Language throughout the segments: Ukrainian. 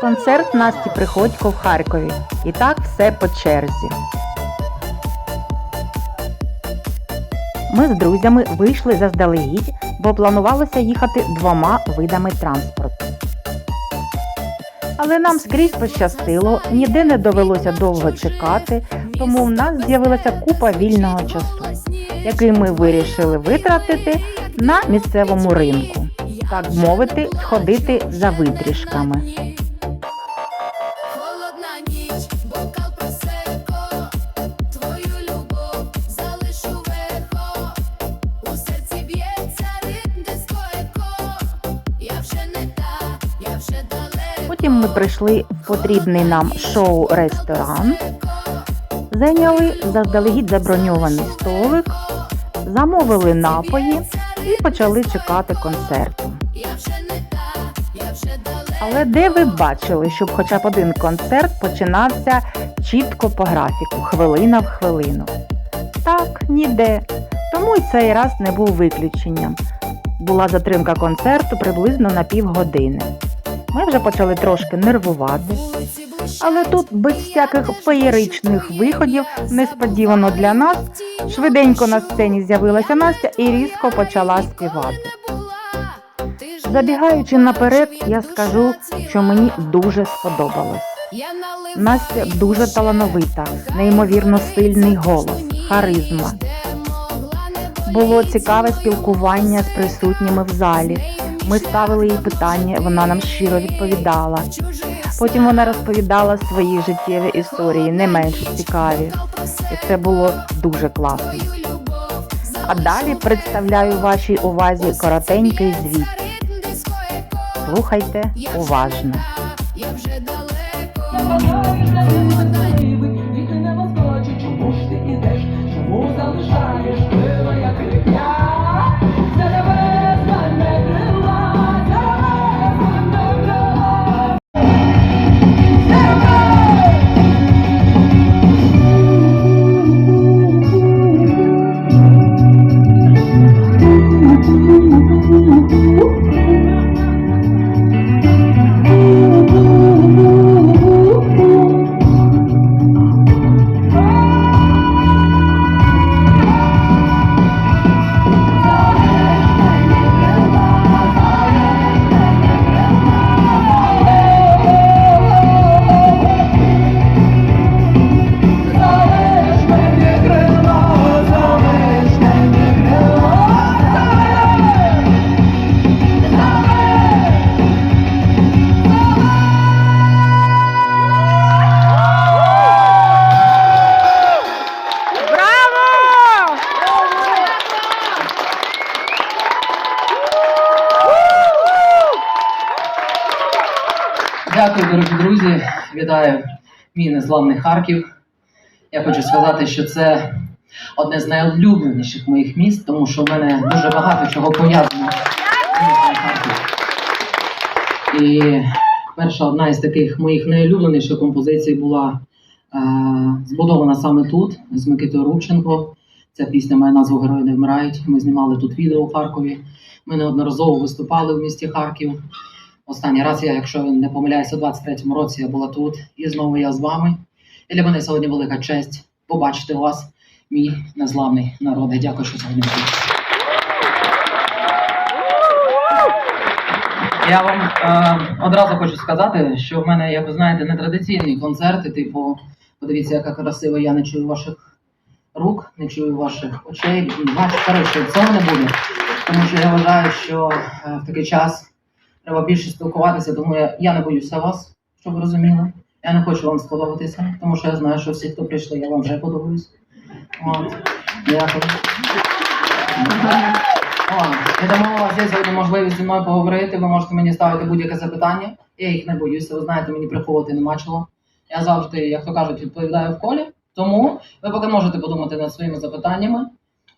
Концерт Насті Приходько в Харкові. І так все по черзі. Ми з друзями вийшли заздалегідь, бо планувалося їхати двома видами транспорту. Але нам скрізь пощастило, ніде не довелося довго чекати, тому в нас з'явилася купа вільного часу, який ми вирішили витратити на місцевому ринку, так мовити, сходити за витрішками. Ми прийшли в потрібний нам шоу-ресторан, зайняли заздалегідь заброньований столик, замовили напої і почали чекати концерту. Але де ви бачили, щоб хоча б один концерт починався чітко по графіку, хвилина в хвилину? Так, ніде. Тому й цей раз не був виключенням. Була затримка концерту приблизно на півгодини. Ми вже почали трошки нервувати, але тут без всяких феєричних виходів, несподівано для нас, швиденько на сцені з'явилася Настя і різко почала співати. Забігаючи наперед, я скажу, що мені дуже сподобалось. Настя дуже талановита, неймовірно сильний голос, харизма. Було цікаве спілкування з присутніми в залі. Ми ставили їй питання, вона нам щиро відповідала. Потім вона розповідала свої життєві історії, не менш цікаві. І це було дуже класно. А далі представляю вашій увазі коротенький звіт. Слухайте уважно. Я вже далеко. Дякую, дорогі друзі. Вітаю мій незламний Харків. Я хочу сказати, що це одне з найулюбленіших моїх міст, тому що в мене дуже багато чого пов'язано з Харків. І перша одна із таких моїх найулюбленіших композицій була е, збудована саме тут, з Микитою Рубченко. Ця пісня має назву Герої не вмирають. Ми знімали тут відео у Харкові. Ми неодноразово виступали в місті Харків. Останній раз я, якщо не помиляюся, у 23-му році я була тут, і знову я з вами. І для мене сьогодні велика честь побачити вас, мій незламний народи. Дякую, що сьогодні тут. Я вам е, одразу хочу сказати, що в мене, як ви знаєте, нетрадиційні концерти, типу, подивіться, яка красива, я не чую ваших рук, не чую ваших очей. Коротше, цього не буде. Тому що я вважаю, що е, в такий час треба більше спілкуватися, тому я, я не боюся вас, щоб ви розуміли. Я не хочу вам сподобатися, тому що я знаю, що всі, хто прийшли, я вам вже подобаюсь. От. Дякую. Я вас є сьогодні можливість зі мною поговорити. Ви можете мені ставити будь-яке запитання. Я їх не боюся. Ви знаєте, мені приховувати нема чого. Я завжди, як то кажуть, відповідаю в колі. Тому ви поки можете подумати над своїми запитаннями.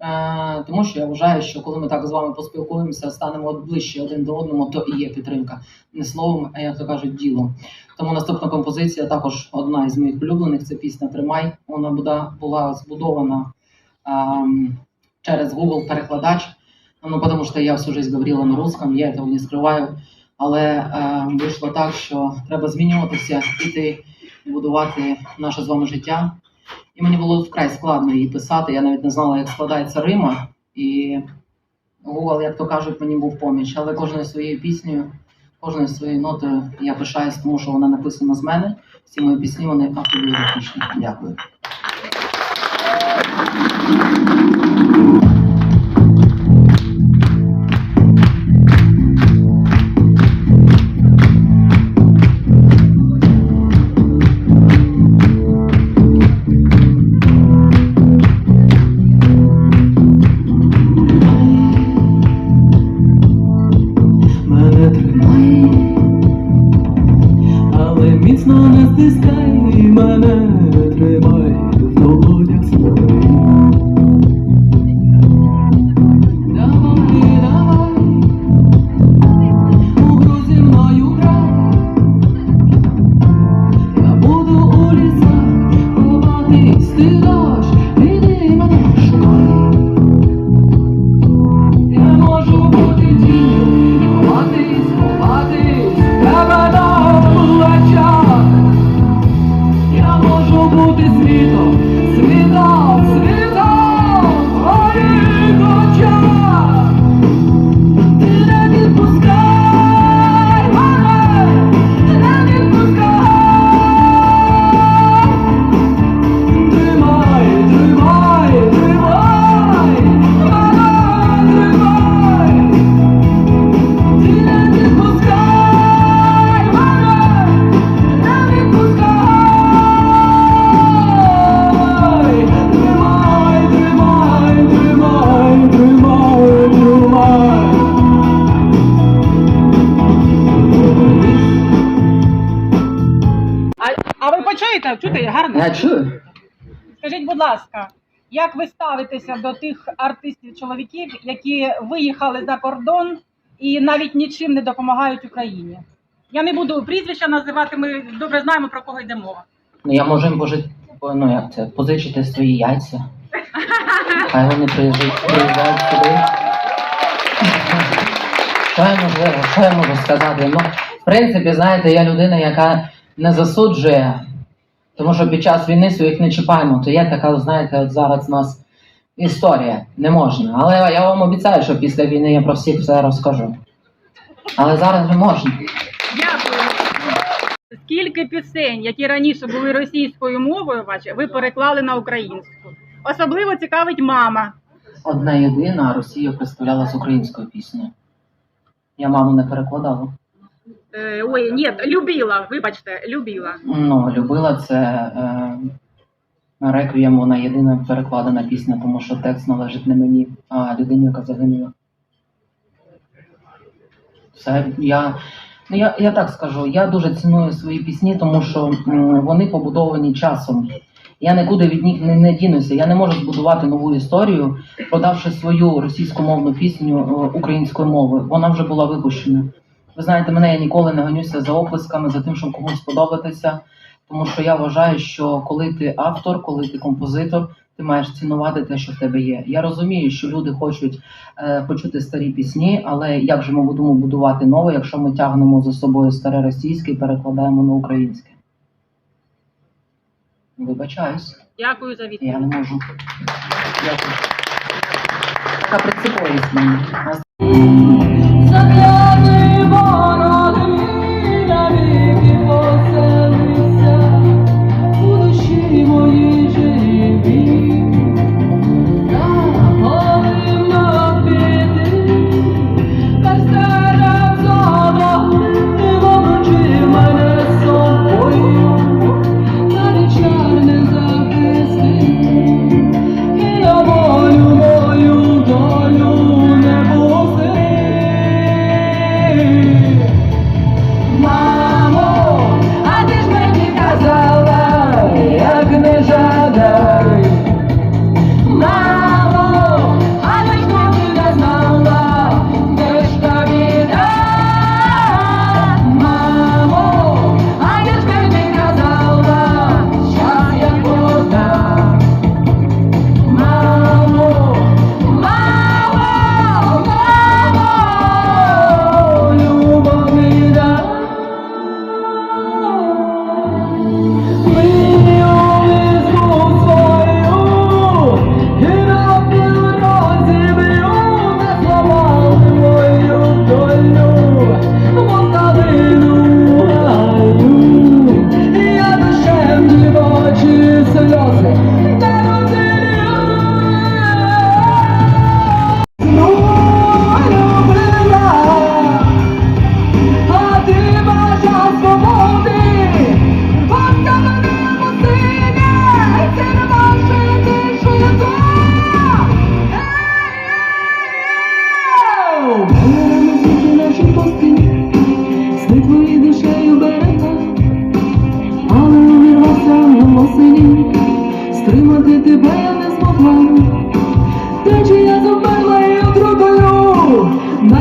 Е, тому що я вважаю, що коли ми так з вами поспілкуємося, станемо ближче один до одному, то і є підтримка. Не словом, а як то кажуть, ділом. Тому наступна композиція також одна із моїх улюблених. Це пісня Тримай. Вона була, збудована ем, через Google перекладач. Ну, потому что я всю жизнь говорила на русском, я этого не скрываю. Але е, вийшло так, що треба змінюватися, іти будувати наше з вами життя. І мені було вкрай складно її писати. Я навіть не знала, як складається Рима. І Google, як то кажуть, мені був поміч. Але кожною своєю піснею, кожною своєю нотою я пишаюсь, тому що вона написана з мене. Всі мої пісні вони автобіографічні. Дякую. this. Ви? Чути гарно? Я чую. Скажіть, будь ласка, як ви ставитеся до тих артистів-чоловіків, які виїхали за кордон і навіть нічим не допомагають Україні? Я не буду прізвища називати, ми добре знаємо про кого йде мова. Ну я можу їм пожити, ну як це, позичити свої яйця. Хай вони приїжджають, приїжджають сюди. Що я можу, що я можу сказати? Ну, в принципі, знаєте, я людина, яка не засуджує, тому що під час війни своїх не чіпаємо. То є така, знаєте, от зараз у нас історія. Не можна. Але я вам обіцяю, що після війни я про всіх все розкажу. Але зараз не можна. Дякую. Скільки пісень, які раніше були російською мовою, бачите, ви переклали на українську? Особливо цікавить мама. Одна єдина Росія представляла з українською піснею. Я маму не перекладала. Е, ой, ні, любила, вибачте, любила. Ну, любила це е, реквієм, вона єдина перекладена пісня, тому що текст належить не мені, а людині, яка загинула. Все, я, ну, я, я так скажу, я дуже ціную свої пісні, тому що м, вони побудовані часом. Я нікуди від них не, не дінуся. Я не можу збудувати нову історію, продавши свою російськомовну пісню е, українською мовою. Вона вже була випущена. Ви знаєте, мене я ніколи не гонюся за оплесками, за тим, щоб комусь сподобатися. Тому що я вважаю, що коли ти автор, коли ти композитор, ти маєш цінувати те, що в тебе є. Я розумію, що люди хочуть е, почути старі пісні, але як же ми будемо будувати нове, якщо ми тягнемо за собою старе російське і перекладаємо на українське? Вибачаюсь, Дякую за відповідь. я не можу. Дякую. Така принциповість в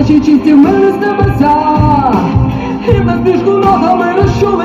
наче чисті мене з небеса, і ми ногами розчули